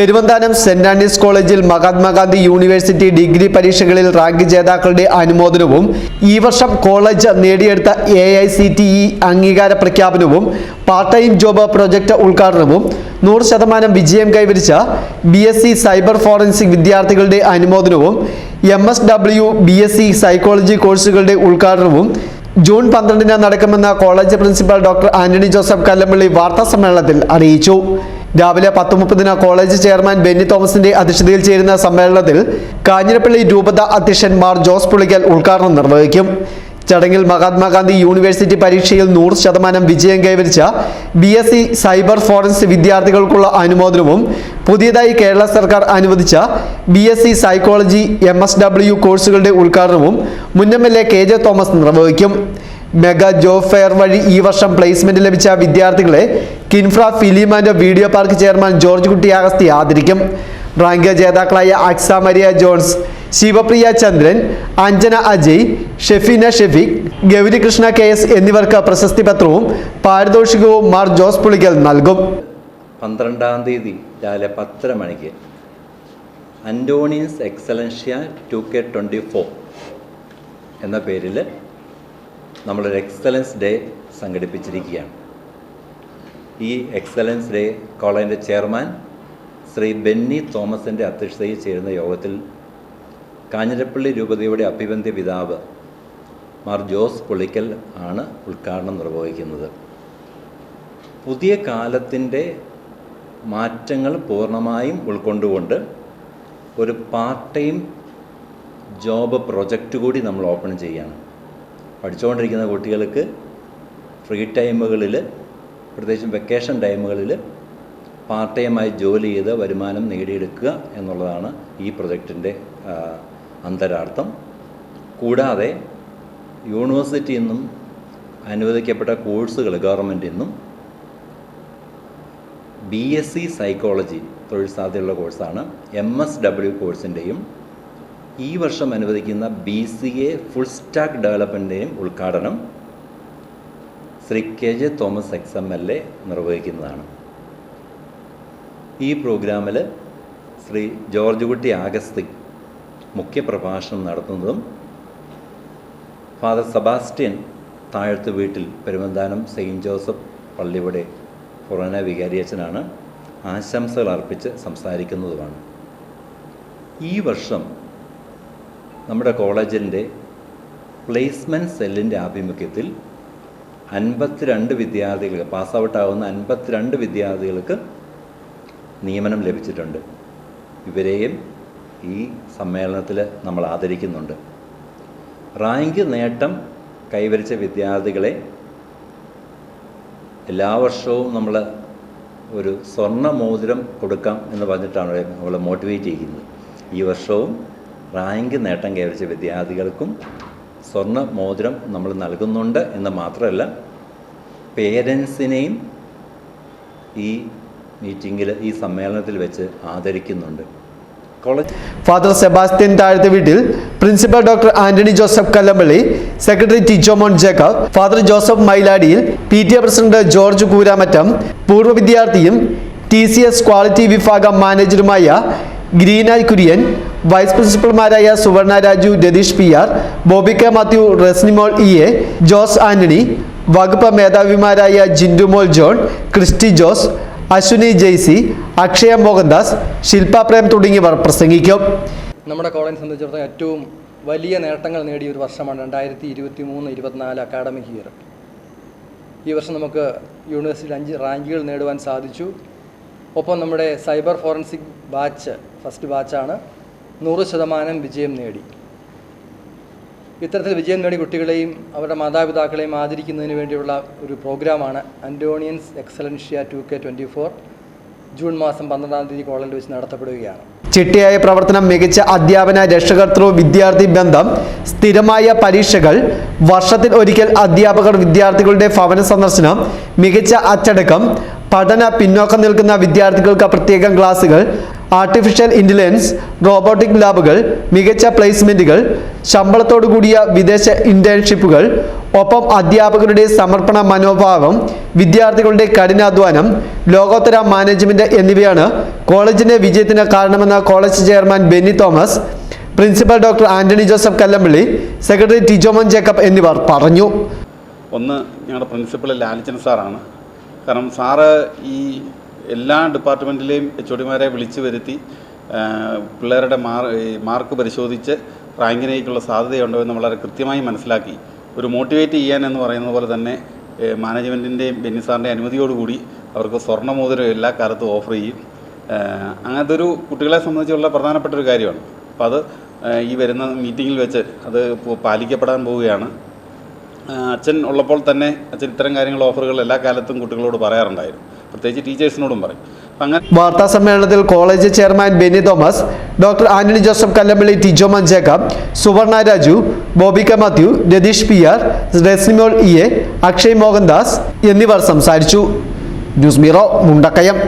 Peruvanthanam Saint Andrew's കോളേജിൽ Mahatma Gandhi university degree പരീക്ഷകളിൽ rank ജേതാക്കളുടെ അനുമോദനവും ഈ വർഷം കോളേജ് നേടിയെടുത്ത A I C T E അംഗീകാര പ്രഖ്യാപനവും പാർട്ട് ടൈം ജോബ് പ്രൊജക്ട് ഉദ്ഘാടനവും നൂറ് ശതമാനം വിജയം കൈവരിച്ച B S C cyber forensic വിദ്യാർത്ഥികളുടെ അനുമോദനവും M S W B S C psychology കോഴ്സുകളുടെ ഉദ്ഘാടനവും ജൂൺ പന്ത്രണ്ടിന് നടക്കുമെന്ന് college principal doctor Antony Joseph Kallampally വാർത്താ സമ്മേളനത്തിൽ അറിയിച്ചു. രാവിലെ പത്ത് മുപ്പതിന് കോളേജ് ചെയർമാൻ ബെന്നി തോമസിന്റെ അധ്യക്ഷതയിൽ ചേരുന്ന സമ്മേളനത്തിൽ കാഞ്ഞിരപ്പള്ളി രൂപത അധ്യക്ഷൻ മാർ ജോസ് പുളിക്കൽ ഉദ്ഘാടനം നിർവഹിക്കും. ചടങ്ങിൽ മഹാത്മാഗാന്ധി യൂണിവേഴ്സിറ്റി പരീക്ഷയിൽ നൂറ് ശതമാനം വിജയം കൈവരിച്ച B S C cyber forensic വിദ്യാർത്ഥികൾക്കുള്ള അനുമോദനവും പുതിയതായി കേരള സർക്കാർ അനുവദിച്ച B S C psychology M S W കോഴ്സുകളുടെ ഉദ്ഘാടനവും മുൻ M L A K J Thomas നിർവഹിക്കും. മെഗാ ജോബ് ഫെയർ വഴി ഈ വർഷം പ്ലേസ്മെന്റ് ലഭിച്ച വിദ്യാർത്ഥികളെ Kinfra film and video park chairman George Kutty Augusthy ആദരിക്കും. റാങ്ക് ജേതാക്കളായ അക്സ മരിയ ജോൺസ് ശിവപ്രിയ ചന്ദ്രൻ അഞ്ജന അജയ് ഷെഫീന ഷെഫീഖ് ഗൗരികൃഷ്ണ കെ എസ് എന്നിവർക്ക് പ്രശസ്തി പത്രവും പാരിതോഷികവും മാർ ജോസ് പുളിക്കൽ നൽകും. പന്ത്രണ്ടാം തീയതി രാവിലെ പത്തര മണിക്ക് Antonius Excellentia two K twenty four എന്ന പേരിൽ നമ്മളൊരു എക്സലൻസ് ഡേ സംഘടിപ്പിച്ചിരിക്കുകയാണ്. ഈ എക്സലൻസ് ഡേ കോളേജിന്റെ ചെയർമാൻ ശ്രീ ബെന്നി തോമസിന്റെ അധ്യക്ഷതയിൽ ചേരുന്ന യോഗത്തിൽ കാഞ്ഞിരപ്പള്ളി രൂപതയുടെ അഭിബന്ധ്യ പിതാവ് മാർ ജോസ് പുളിക്കൽ ആണ് ഉദ്ഘാടനം നിർവഹിക്കുന്നത്. പുതിയ കാലത്തിന്റെ മാറ്റങ്ങൾ പൂർണമായും ഉൾക്കൊണ്ടുകൊണ്ട് ഒരു പാർട്ട് ടൈം ജോബ് പ്രൊജക്റ്റ് കൂടി നമ്മൾ ഓപ്പൺ ചെയ്യാണ് പഠിച്ചുകൊണ്ടിരിക്കുന്ന കുട്ടികൾക്ക് ഫ്രീ ടൈമുകളിൽ പ്രത്യേകിച്ചും വെക്കേഷൻ ടൈമുകളിൽ പാർട്ട് ടൈമായി ജോലി ചെയ്ത് വരുമാനം നേടിയെടുക്കുക എന്നുള്ളതാണ് ഈ പ്രൊജക്റ്റിന്റെ അന്തരാർത്ഥം. കൂടാതെ യൂണിവേഴ്സിറ്റിയിൽ നിന്നും അനുവദിക്കപ്പെട്ട കോഴ്സുകൾ ഗവൺമെന്റിൽ നിന്നും ബി എസ് സി സൈക്കോളജി തൊഴിൽ സാധ്യതയുള്ള കോഴ്സാണ് എം എസ് ഡബ്ല്യു കോഴ്സിന്റെയും ഈ വർഷം അനുവദിക്കുന്ന B C A full stack ഡെവലപ്മെന്റിന്റെയും ഉദ്ഘാടനം Shri K J Thomas ex M L A നിർവഹിക്കുന്നതാണ്. ഈ പ്രോഗ്രാമിൽ ശ്രീ ജോർജ് കുട്ടി ആഗസ്തി മുഖ്യപ്രഭാഷണം നടത്തുന്നതും ഫാദർ സെബാസ്റ്റ്യൻ താഴത്ത് വീട്ടിൽ പെരുമന്താനം സെയിന്റ് ജോസഫ് പള്ളിയുടെ പുറന വികാരിയച്ചനാണ് ആശംസകൾ അർപ്പിച്ച് സംസാരിക്കുന്നതുമാണ്. ഈ വർഷം നമ്മുടെ കോളേജിന്റെ പ്ലേസ്മെന്റ് സെല്ലിന്റെ ആഭിമുഖ്യത്തിൽ അൻപത്തിരണ്ട് വിദ്യാർത്ഥികൾക്ക് പാസ് ഔട്ടാവുന്ന അൻപത്തിരണ്ട് വിദ്യാർത്ഥികൾക്ക് നിയമനം ലഭിച്ചിട്ടുണ്ട്. ഇവരെയും ഈ സമ്മേളനത്തിൽ നമ്മൾ ആദരിക്കുന്നുണ്ട്. റാങ്ക് നേട്ടം കൈവരിച്ച വിദ്യാർത്ഥികളെ എല്ലാ വർഷവും നമ്മൾ ഒരു സ്വർണ മോതിരം കൊടുക്കാം എന്ന് പറഞ്ഞിട്ടാണ് നമ്മൾ മോട്ടിവേറ്റ് ചെയ്യുന്നത്. ഈ വർഷവും റാങ്ക് നേട്ടം കൈവരിച്ച വിദ്യാർത്ഥികൾക്കും സ്വർണ മോതിരം നമ്മൾ നൽകുന്നുണ്ട് എന്ന് മാത്രമല്ല പേരൻസിനെയും ഈ മീറ്റിങ്ങിൽ ഈ സമ്മേളനത്തിൽ വെച്ച് ആദരിക്കുന്നുണ്ട്. College father Sebastian Thazhathe Veettil principal doctor Antony Joseph Kallampally secretary Tijomon Jacob father Joseph Mylaadiyil P T A president George Kooramattam പൂർവ വിദ്യാർത്ഥിയും ടി സി എസ് ക്വാളിറ്റി വിഭാഗം മാനേജറുമായ ഗ്രീനായ് Kurian vice പ്രിൻസിപ്പൽമാരായ Suvarna Raju Ratheesh P R Bobby K Mathew Resnimol E A Jose Antony വകുപ്പ് മേധാവിമാരായ ജിൻഡുമോൾ ജോൺ ക്രിസ്റ്റി ജോസ് അശ്വിനി ജെയ്സി അക്ഷയ മോഹൻദാസ് ശില്പ പ്രേം തുടങ്ങിയവർ പ്രസംഗിക്കും. നമ്മുടെ college സംബന്ധിച്ചിടത്തോളം ഏറ്റവും വലിയ നേട്ടങ്ങൾ നേടിയ ഒരു വർഷമാണ് രണ്ടായിരത്തി ഇരുപത്തി മൂന്ന് ഇരുപത്തിനാല് അക്കാഡമിക് ഇയർ ഈ വർഷം നമുക്ക് യൂണിവേഴ്സിറ്റിയിൽ അഞ്ച് റാങ്കുകൾ നേടുവാൻ സാധിച്ചു. ഒപ്പം നമ്മുടെ സൈബർ ഫോറൻസിക് ബാച്ച് ഫസ്റ്റ് ബാച്ചാണ് നൂറ് ശതമാനം വിജയം നേടി. ഇത്തരത്തിൽ വിജയം നേടിയ കുട്ടികളെയും അവരുടെ മാതാപിതാക്കളെയും ആദരിക്കുന്നതിന് വേണ്ടിയുള്ള ഒരു പ്രോഗ്രാമാണ് Antonians Excellentia two K twenty four. June മാസം പന്ത്രണ്ടാം തീയതി കോളേജിൽ വെച്ച് നടത്തപ്പെടുകയാണ്. ചിട്ടയായ പ്രവർത്തനം മികച്ച അധ്യാപന രക്ഷകർത്തൃ വിദ്യാർത്ഥി ബന്ധം സ്ഥിരമായ പരീക്ഷകൾ വർഷത്തിൽ ഒരിക്കൽ അധ്യാപകർ വിദ്യാർത്ഥികളുടെ ഭവന സന്ദർശനം മികച്ച അച്ചടക്കം പഠന പിന്നോക്കം നിൽക്കുന്ന വിദ്യാർത്ഥികൾക്ക് പ്രത്യേകം ക്ലാസുകൾ ആർട്ടിഫിഷ്യൽ ഇന്റലിജൻസ് റോബോട്ടിക് ലാബുകൾ മികച്ച പ്ലേസ്മെന്റുകൾ ശമ്പളത്തോടു കൂടിയ വിദേശ ഇന്റേൺഷിപ്പുകൾ ഒപ്പം അധ്യാപകരുടെ സമർപ്പണ മനോഭാവം വിദ്യാർത്ഥികളുടെ കഠിനാധ്വാനം ലോകോത്തര മാനേജ്മെന്റ് എന്നിവയാണ് കോളേജിന്റെ വിജയത്തിന് കാരണമെന്ന college chairman Benny Thomas principal doctor Antony Joseph Kallampally secretary Tijomon Jacob എന്നിവർ പറഞ്ഞു. ഒന്ന് ഞങ്ങളുടെ പ്രിൻസിപ്പൽ ലാലിച്ചൻ സാറാണ്. കാരണം സാറ് ഈ എല്ലാ ഡിപ്പാർട്ട്മെന്റിലെയും എച്ച് ഒടിമാരെ വിളിച്ചു വരുത്തി പിള്ളേരുടെ മാർക്ക് പരിശോധിച്ച് റാങ്കിനേക്കുള്ള സാധ്യതയുണ്ടോ എന്ന് വളരെ കൃത്യമായി മനസ്സിലാക്കി. ഒരു മോട്ടിവേറ്റ് ചെയ്യാൻ എന്ന് പറയുന്നത് പോലെ തന്നെ മാനേജ്മെന്റിന്റെയും ബെന്നി സാറിന്റെ അനുമതിയോടുകൂടി അവർക്ക് സ്വർണമോതിരം എല്ലാ കാലത്തും ഓഫർ ചെയ്യും. അങ്ങനത്തെ ഒരു കുട്ടികളെ സംബന്ധിച്ചുള്ള പ്രധാനപ്പെട്ട ഒരു കാര്യമാണ്. അപ്പോൾ അത് ഈ വരുന്ന മീറ്റിങ്ങിൽ വെച്ച് അത് പാലിക്കപ്പെടാൻ പോവുകയാണ്. അച്ഛൻ ഉള്ളപ്പോൾ തന്നെ അച്ഛൻ ഇത്തരം കാര്യങ്ങൾ ഓഫറുകൾ എല്ലാ കാലത്തും കുട്ടികളോട് പറയാറുണ്ടായിരുന്നു. പ്രത്യേകിച്ച് ടീച്ചേഴ്സിനോടും പറയും. വാർത്താ സമ്മേളനത്തിൽ college chairman Benny Thomas doctor Antony Joseph Kallampally Tijomon Jacob Suvarna Raju Bobika Mathew Ratheesh P R Resnimol E A Akshay Mohandas എന്നിവർ സംസാരിച്ചു. News bureau Mundakayam.